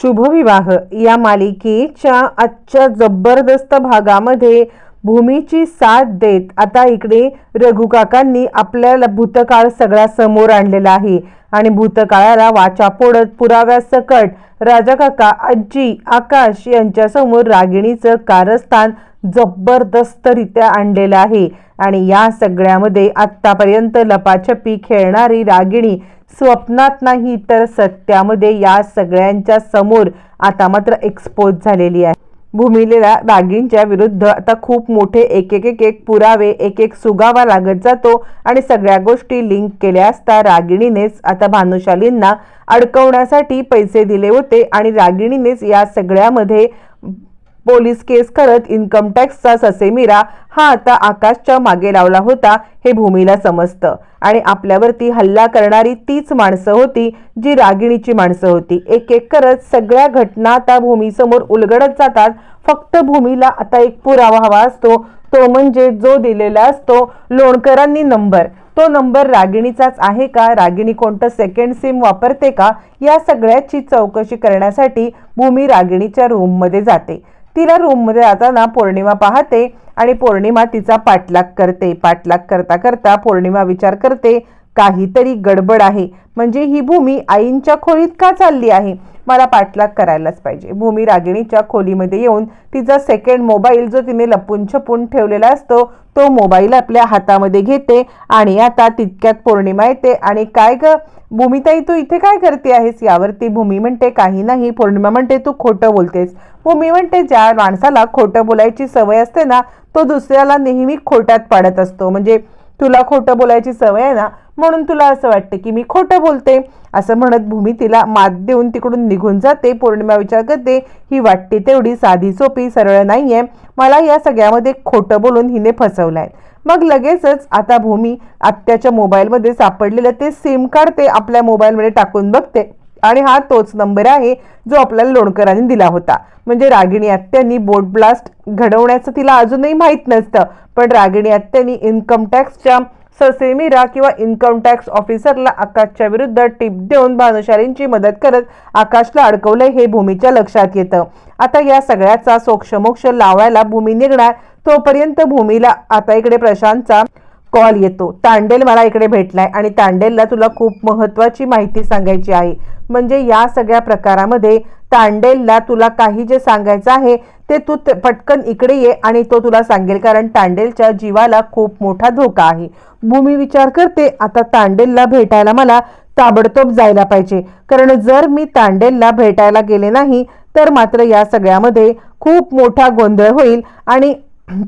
शुभविवाह. या मालिकेच्या आजच्या जबरदस्त भागामध्ये भूमीची साथ देत आता इकडे रघुकाकांनी आपल्याला भूतकाळ सगळा समोर आणलेला आहे. आणि भूतकाळाला वाचा पोडत पुराव्यासकट राजा काका आजी आकाश यांच्यासमोर रागिणीचं कारस्थान जबरदस्तरित्या आणलेलं आहे. आणि या सगळ्यामध्ये आत्तापर्यंत लपाछपी खेळणारी रागिणी स्वप्नात नाही तर सत्यामध्ये या सगळ्यांच्या समोर आता मात्र एक्सपोज झालेली आहे. भूमिलेला रागींच्या विरुद्ध आता खूप मोठे एक एक एक एक पुरावे एक एक सुगावा लागत जातो आणि सगळ्या गोष्टी लिंक केल्या असता रागिणीनेच आता भानुशालींना अडकवण्यासाठी पैसे दिले होते आणि रागिणीनेच या सगळ्यामध्ये पोलीस केस करत इन्कम टॅक्सचा ससेमिरा हा आता आकाशच्या मागे लावला होता हे भूमीला समजतं. आणि आपल्यावरती हल्ला करणारी तीच माणसं होती जी रागिणीची माणसं होती. एक एक करत सगळ्या घटना त्या भूमीसमोर उलगडत जातात. फक्त भूमीला आता एक पुरावा हवा असतो. तो म्हणजे जो दिलेला असतो लोणकरांनी नंबर. तो नंबर रागिणीचाच आहे का? रागिणी कोणतं सेकंड सिम वापरते का? या सगळ्याची चौकशी करण्यासाठी भूमी रागिणीच्या रूममध्ये जाते. तिला रूममध्ये जाताना पौर्णिमा पाहते आणि पौर्णिमा तिचा पाठलाग करते. पाठलाग करता करता पौर्णिमा विचार करते काहीतरी गडबड आहे. म्हणजे ही भूमी आईंच्या खोलीत का चालली आहे? मला पाठलाग करायलाच पाहिजे. भूमी रागिणीच्या खोलीमध्ये येऊन तिचा सेकंड मोबाईल जो तिने लपून छपून ठेवलेला असतो तो मोबाईल आपल्या हातामध्ये घेते आणि आता तितक्यात पौर्णिमा येते. आणि काय ग? भूमिताई तू इथे काय करते आहेस? यावरती भूमी म्हणते काही नाही. पौर्णिमा म्हणते तू खोटं बोलतेस. भूमी म्हणते ज्या माणसाला खोटं बोलायची सवय असते ना तो दुसऱ्याला नेहमी खोट्यात पाडत असतो. म्हणजे तुला खोटं बोलायची सवय आहे ना म्हणून तुला असं वाटतं की मी खोटं बोलते? असं म्हणत भूमी तिला मात देऊन तिकडून निघून जाते. पौर्णिमा विचार करते ही वाटते तेवढी साधी सोपी सरळ नाही आहे मला या सगळ्यामध्ये खोटं बोलून हिने फसवलं आहे मग लगेचच आता भूमी आत्याच्या मोबाईलमध्ये सापडलेलं ते सिम कार्ड ते आपल्या मोबाईलमध्ये टाकून बघते. आणि हा तोच नंबर आहे जो आपल्याला लोणकरांनी दिला होता. म्हणजे रागिणी आत्यांनी बोट ब्लास्ट घडवण्याचं तिला अजूनही माहीत नसतं. पण रागिणी आत्यांनी इन्कम टॅक्सच्या ससेमिरा किंवा इन्कम टॅक्स ऑफिसरला आकाशच्या विरुद्ध टिप देऊन भानुशालींची मदत करत आकाशला अडकवलंय हे भूमीच्या लक्षात येतं. आता या सगळ्याचा सोक्षमोक्ष लावायला भूमी निघणार तोपर्यंत भूमीला आता इकडे प्रशांतचा कॉल येतो. तांडेल मला इकडे भेटलाय आणि तांडेलला तुला खूप महत्वाची माहिती सांगायची आहे. म्हणजे या सगळ्या प्रकारामध्ये तांडेलला तुला काही जे सांगायचं आहे ते तू पटकन इकडे ये आणि तो तुला सांगेल. कारण तांडेलच्या जीवाला खूप मोठा धोका आहे. भूमी विचार करते आता तांडेलला भेटायला मला ताबडतोब जायला पाहिजे. कारण जर मी तांडेलला भेटायला गेले नाही तर मात्र या सगळ्यामध्ये खूप मोठा गोंधळ होईल आणि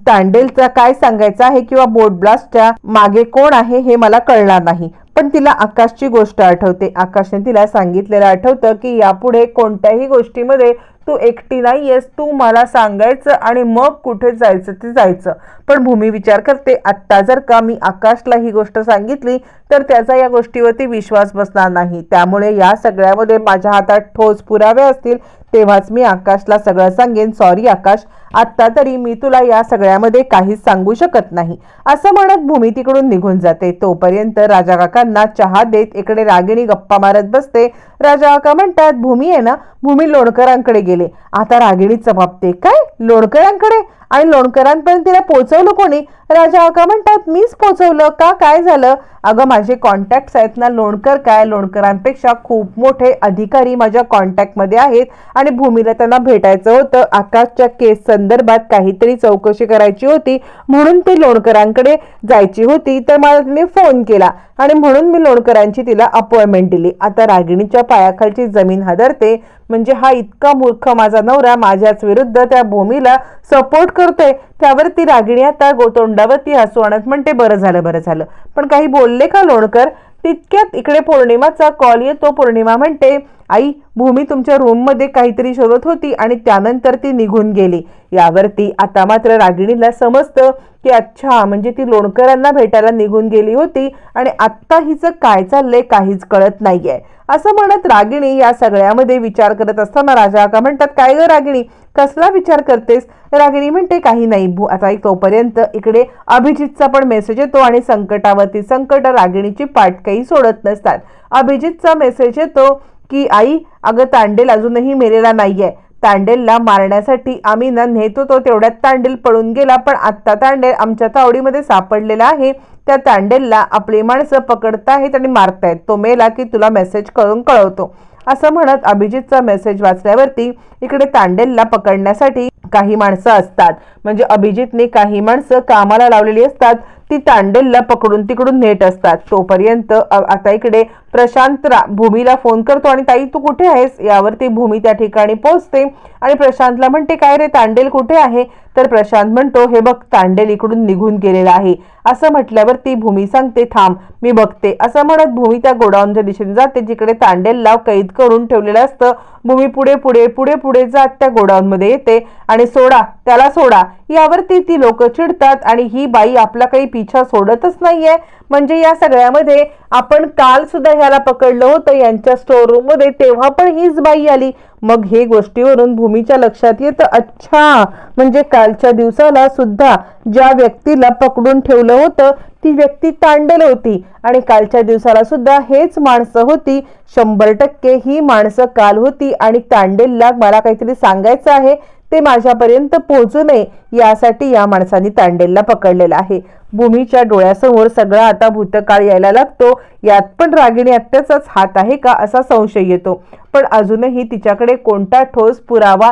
तांडेलचा काय सांगायचं आहे किंवा बोट ब्लास्टच्या मागे कोण आहे हे मला कळणार नाही. पण तिला आकाशची गोष्ट आठवते. आकाशने तिला सांगितलेलं आठवतं की यापुढे कोणत्याही गोष्टीमध्ये तू एकटी नाही आहेस तू मला सांगायचं आणि मग कुठे जायचं ते जायचं. पण भूमी विचार करते आत्ता जर का मी आकाशला ही गोष्ट सांगितली तर त्याचा या गोष्टीवरती विश्वास बसणार नाही. त्यामुळे या सगळ्यामध्ये माझ्या हातात ठोस पुरावे असतील तेव्हाच मी आकाशला सगळं सांगेन. सॉरी आकाश आत्ता तरी मी तुला या सगळ्यामध्ये काहीच सांगू शकत नाही. असं म्हणत भूमी तिकडून निघून जाते. तोपर्यंत राजा काकांना चहा देत इकडे रागिणी गप्पा मारत बसते. राजा काका म्हणतात भूमी आहे ना भूमी लोणकरांकडे गेले. आता रागिणी चपापते काय? लोणकरांकडे आणि लोणकरांपर्यंत तिला पोहोचवलं कोणी? राजा का म्हणतात मीच पोचवलं का? काय झालं? अगं माझे कॉन्टॅक्ट्स आहेत ना लोणकर काय? लोणकरांपेक्षा खूप मोठे अधिकारी माझ्या कॉन्टॅक्टमध्ये आहेत आणि भूमीला त्यांना भेटायचं होतं. आकाशच्या केस संदर्भात काहीतरी चौकशी करायची होती. म्हणून ती लोणकरांकडे जायची होती. तर मला मी फोन केला आणि म्हणून मी लोणकरांची तिला अपॉइंटमेंट दिली. आता रागिणीच्या पायाखालची जमीन हादरते. म्हणजे हा इतका मूर्ख माझा नवरा माझ्याच विरुद्ध त्या भूमीला सपोर्ट करतोय त्यावरती रागिणी आता गोतोंडावरती हसू आणत म्हणते बरं झालं बरं झालं. पण काही बोलले का लोणकर? तितक्यात इकडे पौर्णिमाचा कॉल येतो. पौर्णिमा म्हणते आई भूमी तुमच्या रूममध्ये काहीतरी शोधत होती आणि त्यानंतर ती निघून गेली. यावरती आता मात्र रागिणीला समजतं की अच्छा म्हणजे ती लोणकरांना भेटायला निघून गेली होती आणि आत्ता हिचं काय चाललंय काहीच कळत नाहीये. असं म्हणत रागिणी या सगळ्यामध्ये विचार करत असताना राजा का म्हणतात काय ग रागिणी? कसला विचार करतेस? रागिणी म्हणते काही नाही भू आता तोपर्यंत इकडे अभिजितचा पण मेसेज येतो आणि संकटावरती संकट रागिणीची पाठ काही सोडत नसतात. अभिजितचा मेसेज येतो की आई अगं तांडेल अजूनही मेलेला नाहीये. तांडेलला मारण्यासाठी आम्ही ना नेतो तो तेवढ्यात तांडेल पळून गेला पण आत्ता तांडेल आमच्या तावडीमध्ये सापडलेला आहे. त्या तांडेलला आपली माणसं पकडतायत आणि मारतायत. तो मेला की तुला मेसेज करून कळवतो. असं म्हणत अभिजितचा मेसेज वाचल्यावरती इकडे तांडेलला पकडण्यासाठी काही माणसं असतात. म्हणजे अभिजितने काही माणसं कामाला लावलेली असतात. ती तांडेलला पकडून तिकडून नेट असतात. तोपर्यंत आता इकडे प्रशांत रा- भूमीला फोन करतो आणि ताई तू कुठे आहेस? यावरती भूमी त्या ठिकाणी पोहोचते आणि प्रशांतला म्हणते काय रे तांडेल कुठे आहे? तर प्रशांत म्हणतो हे बघ तांडेल इकडून निघून गेलेला आहे. असं म्हटल्यावर ती भूमी सांगते थांब मी बघते. असं म्हणत भूमी त्या गोडाऊनच्या दिशेने जाते जिकडे तांडेलला कैद करून ठेवलेलं असतं. भूमी पुढे पुढे पुढे पुढे जात त्या गोडाऊनमध्ये येते आणि सोडा त्याला सोडा. यावरती ती लोक चिडतात आणि ही बाई आपला काही पिछा सोडतच नाहीये. म्हणजे या सगळ्यामध्ये आपण काल सुद्धा याला पकडलं होतं यांच्या स्टोअरमध्ये. तेव्हा पण हीच बाई आली. मग हे गोष्टीवरून भूमीच्या लक्षात येतं अच्छा! म्हणजे कालच्या दिवसाला सुद्धा ज्या व्यक्तीला पकडून ठेवलं होतं ती व्यक्ती तांडेल होती. आणि कालच्या दिवसाला सुद्धा हेच माणसं होती. शंभर टक्के ही माणसं काल होती आणि तांडेलला मला काहीतरी सांगायचं आहे. ते माझ्यापर्यंत पोहोचू नये यासाठी या माणसाने तांडेलला पकडलेलं आहे. भूमीच्या डोळ्यासमोर सगळा आता भूतकाळ यायला लागतो. यात पण रागिणी आत्याचाच हात आहे का असा संशय येतो. पण अजूनही तिच्याकडे कोणता ठोस पुरावा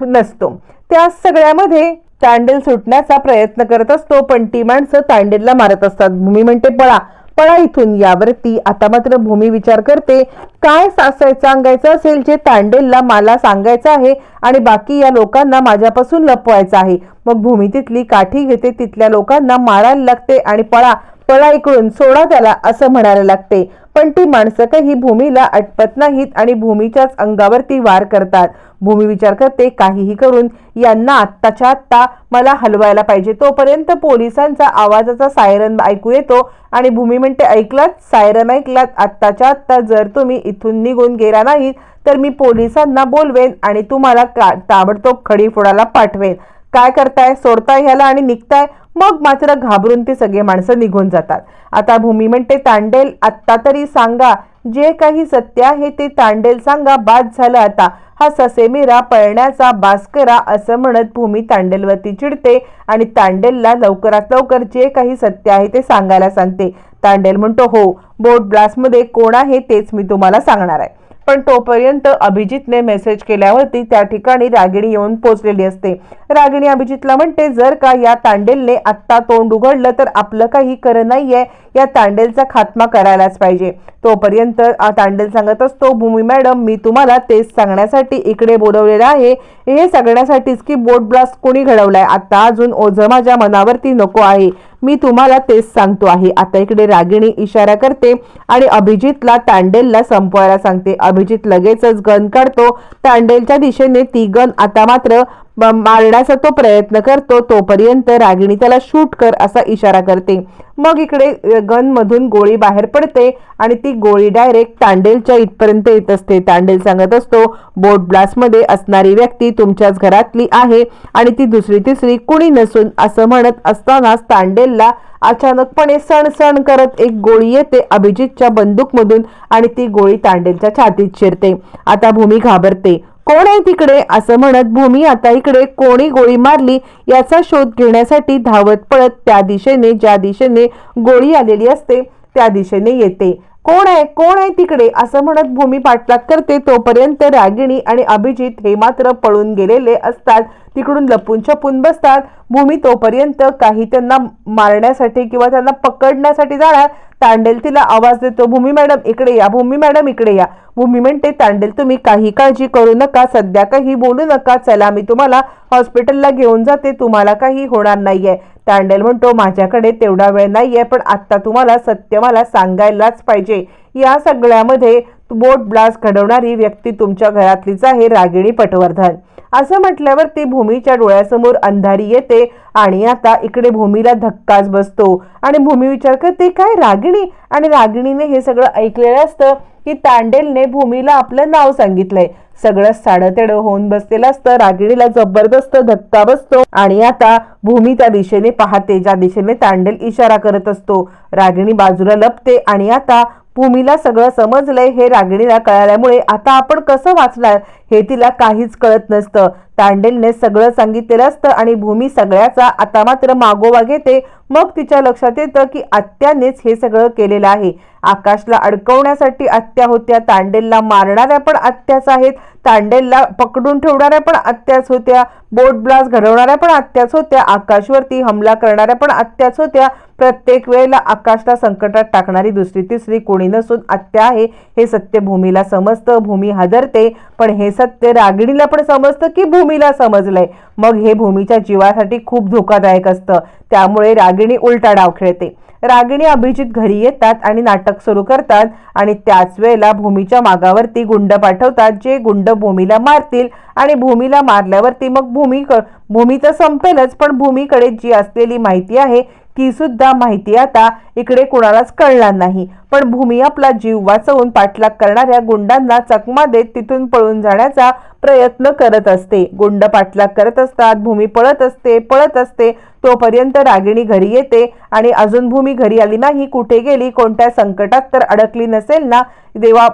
नसतो. त्या सगळ्यामध्ये तांडेल सुटण्याचा प्रयत्न करत असतो पण ती माणसं तांडेलला मारत असतात. भूमी म्हणते पळा पळा इथून. यावरती आता मात्र भूमी विचार करते काय सासायचं सांगायचं असेल जे तांडेलला मला सांगायचं आहे आणि बाकी या लोकांना माझ्यापासून लपवायचं आहे. मग भूमी तिथली काठी घेते तिथल्या लोकांना मारायला लागते आणि पळा पळा इकडून सोडा त्याला असं म्हणायला लागते. पण ती माणसं काही भूमीला अटपत नाहीत आणि भूमीच्याच अंगावरती वार करतात. भूमी विचार करते काहीही करून यांना आत्ताच्या आत्ता मला हलवायला पाहिजे. तोपर्यंत पोलिसांचा आवाजाचा सायरन ऐकू येतो आणि भूमी म्हणते ऐकलात? सायरन ऐकलात? आत्ताच्या आत्ता जर तुम्ही इथून निघून गेला नाही तर मी पोलिसांना बोलवेन आणि तुम्हाला का ताबडतोब खडी फोडायला पाठवेन. काय करताय? सोडताय ह्याला आणि निघताय? मग मात्र घाबरून ते सगळे माणसं निघून जातात. आता भूमी म्हणते तांडेल आत्ता तरी सांगा. जे काही सत्य आहे ते तांडेल सांगा. बाद झालं आता. हा ससेमिरा पळण्याचा बास करा असं म्हणत भूमी तांडेलवरती चिडते आणि तांडेलला लवकरात लवकर जे काही सत्य आहे ते सांगायला सांगते. तांडेल म्हणतो हो बोट ब्लास्टमध्ये कोण आहे तेच मी तुम्हाला सांगणार आहे. पण तोपर्यंत अभिजितने मेसेज केल्यावरती त्या ठिकाणी रागिणी येऊन पोचलेली असते. रागिणी अभिजितला म्हणते जर का या तांडेलने आत्ता तोंड उघडलं तर आपलं काही खरं नाहीये. या तांडेलचा खात्मा करायलाच पाहिजे. तोपर्यंत तांडेल सांगत असतो भूमी मॅडम मी तुम्हाला तेच सांगण्यासाठी इकडे बोलवलेलं आहे. हे सांगण्यासाठीच की बोट ब्लास्ट कोणी घडवलाय? आता अजून ओझं माझ्या मनावरती नको आहे. मी तुम्हाला तेच सांगतो आहे. आता इकडे रागिणी इशारा करते आणि अभिजितला तांडेलला संपवायला सांगते. अभिजित लगेचच गन काढतो. तांडेलच्या दिशेने ती गन आता मात्र मारण्याचा तो प्रयत्न करतो तोपर्यंत रागिणी त्याला शूट कर असा इशारा करते. मग इकडे गनमधून गोळी बाहेर पडते आणि ती गोळी डायरेक्ट तांडेलच्या इथपर्यंत येत असते. तांडेल सांगत असतो बोट ब्लास्टमध्ये असणारी व्यक्ती तुमच्याच घरातली आहे आणि ती दुसरी तिसरी कुणी नसून असं म्हणत असतानाच तांडेलला अचानकपणे सण सण करत एक गोळी येते अभिजितच्या बंदूकमधून आणि ती गोळी तांडेलच्या छातीत शिरते. आता भूमी घाबरते. कोण आहे तिकडे? असं म्हणत भूमी आता इकडे कोणी गोळी मारली याचा शोध घेण्यासाठी धावत पळत त्या दिशेने ज्या दिशेने गोळी आलेली असते त्या दिशेने येते. कोण आहे? कोण आहे तिकडे? असं म्हणत भूमी पाठलाग करते. तोपर्यंत रागिणी आणि अभिजित हे मात्र पळून गेलेले असतात. तिकडून लपून छपून बसतात. भूमी तोपर्यंत काही त्यांना मारण्यासाठी किंवा त्यांना पकडण्यासाठी जाणार. तांडेल तिला आवाज देतो भूमी मॅडम इकडे या. भूमी मॅडम इकडे या. भूमी म्हणते तांडेल तुम्ही काही काळजी करू नका. सध्या काही बोलू नका. चला मी तुम्हाला हॉस्पिटलला घेऊन जाते. तुम्हाला काही होणार नाहीये. तांडेल म्हणतो माझ्याकडे तेवढा वेळ नाहीये पण आत्ता तुम्हाला सत्य मला सांगायलाच पाहिजे. या सगळ्यामध्ये बोट ब्लास्ट घडवणारी व्यक्ती तुमच्या घरातलीच आहे रागिणी पटवर्धन. असं म्हटल्यावर ती भूमीच्या डोळ्यासमोर अंधारी येते आणि आता इकडे भूमीला धक्काच बसतो. आणि भूमी विचार करते काय रागिणी? आणि रागिणीने हे सगळं ऐकलेलं असतं. की तांडेलने भूमीला आपलं नाव सांगितलंय. सगळं साडतेड होऊन बसलेलं असतं रागिणीला जबरदस्त धक्का बसतो आणि आता भूमी त्या दिशेने पाहते ज्या दिशेने तांडेल इशारा करत असतो. रागिणी बाजूला लपते आणि आता भूमीला सगळं समजलंय हे रागिणीला कळाल्यामुळे आता आपण कसं वाचणार हे तिला काहीच कळत नसतं. तांडेलने सगळं सांगितलेलं असतं आणि भूमी सगळ्याचा आता मात्र मागोवा घेते. मग तिच्या लक्षात येतं की आत्यानेच हे सगळं केलेलं आहे. आकाशला अडकवण्यासाठी आत्या होत्या तांडेलला मारणाऱ्या पण आत्याच आहेत तांडेलला पकडून ठेवणाऱ्या पण आत्याच होत्या बोट ब्लास्ट घडवणाऱ्या पण आत्याच होत्या आकाशवरती हमला करणाऱ्या पण आत्याच होत्या. प्रत्येक वेळेला आकाशला संकटात टाकणारी दुसरी तिसरी कोणी नसून आत्या आहे हे सत्य भूमीला समजतं भूमी हादरते. पण हे सत्य रागिणीला पण समजतं की भूमीला समजलंय. मग हे भूमीच्या जीवासाठी खूप धोकादायक असतं. त्यामुळे रागिणी उलटा डाव खेळते. रागिणी अभिजित घरी येतात आणि नाटक सुरू करतात आणि त्याच वेळेला भूमीच्या मागावरती गुंड पाठवतात जे गुंड भूमीला मारतील आणि भूमीला मारल्यावरती मग भूमी भूमी तर संपेलच पण भूमीकडे जी असलेली माहिती आहे ती सुद्धा माहिती आता इकडे कुणालाच कळणार नाही. पण भूमी आपला जीव वाचवून पाठलाग करणाऱ्या गुंडांना चकमा देत तिथून पळून जाण्याचा प्रयत्न करत असते. गुंड पाठलाग करत असतात भूमी पळत असते पळत असते तोपर्यंत रागिणी घरी येते आणि अजून भूमी घरी आली नाही कुठे गेली कोणत्या संकटात तर अडकली नसेल ना देवा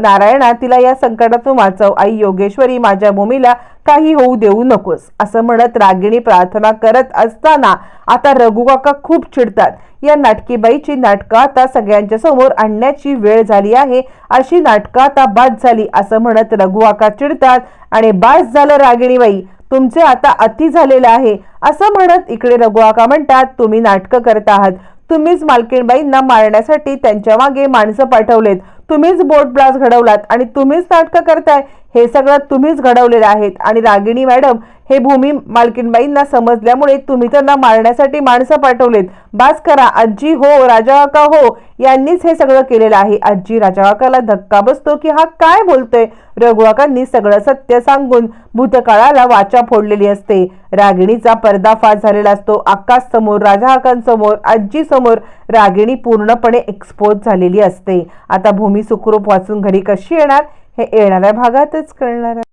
नारायणा तिला या संकटातून वाचव. आई योगेश्वरी माझ्या भूमीला काही होऊ देऊ नकोस. असं म्हणत रागिणी प्रार्थना करत असताना आता रघुकाका खूप चिडतात. या नाटकीबाईची नाटकं आता सगळ्यांच्या समोर आणण्याची वेळ झाली आहे. अशी नाटकं आता बाद झाली असं म्हणत रघुआका चिडतात आणि बास झालं रागिणीबाई तुमचे आता अति झालेलं आहे. असं म्हणत इकडे रघुआका म्हणतात तुम्ही नाटकं करत आहात. तुम्हीच मालकीणबाईंना मारण्यासाठी त्यांच्या मागे माणसं पाठवलेत. तुम्हीच बोट ब्लास घडवलात आणि तुम्हीच नाटकं करताय. हे सगळं तुम्हीच घडवलेलं आहेत. आणि रागिणी मॅडम हे भूमी मालकीनबाईंना समजल्यामुळे तुम्ही त्यांना मारण्यासाठी माणसं पाठवलेत. बास करा आजी हो राजा काका हो यांनीच हे सगळं केलेलं आहे. आजी राजा काकाला धक्का बसतो की हा काय बोलतोय? रघुवाकांनी सगळं सत्य सांगून भूतकाळाला वाचा फोडलेली असते. रागिणीचा पर्दाफाश झालेला असतो. आकाश समोर राजाकांसमोर आजी समोर रागिणी पूर्णपणे एक्सपोज झालेली असते. आता भूमी सुखरूप वाचून घरी कशी येणार? हे येणाऱ्या भागातच कळणार आहे.